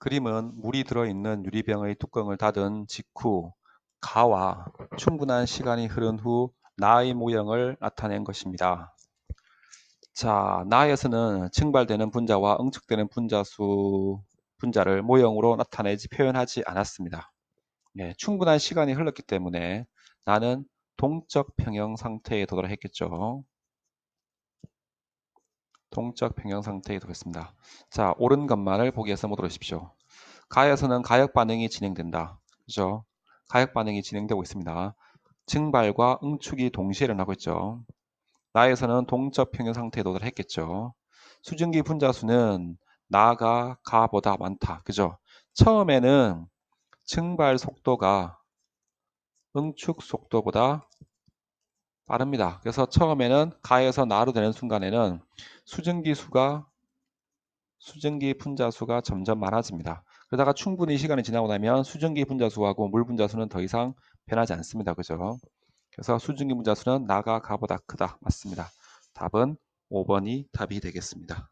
그림은 물이 들어있는 유리병의 뚜껑을 닫은 직후 가와 충분한 시간이 흐른 후 나의 모형을 나타낸 것입니다. 자, 나에서는 증발되는 분자와 응축되는 분자수 분자를 모형으로 나타내지 표현하지 않았습니다. 예, 충분한 시간이 흘렀기 때문에 나는 동적 평형 상태에 도달했겠죠. 동적 평형 상태에 도달했습니다. 자, 옳은 것만을 보기에서 못 들으십시오. 가에서는 가역 반응이 진행된다. 그죠? 가역 반응이 진행되고 있습니다. 증발과 응축이 동시에 일어나고 있죠. 나에서는 동적 평형 상태에 도달했겠죠. 수증기 분자수는 나가 가보다 많다. 그죠? 처음에는 증발 속도가 응축 속도보다 빠릅니다. 그래서 처음에는 가에서 나로 되는 순간에는 수증기 수가 수증기 분자수가 점점 많아집니다. 그러다가 충분히 시간이 지나고 나면 수증기 분자수하고 물 분자수는 더 이상 변하지 않습니다. 그죠? 그래서 수증기 분자수는 나가 가보다 크다. 맞습니다. 답은 5번이 답이 되겠습니다.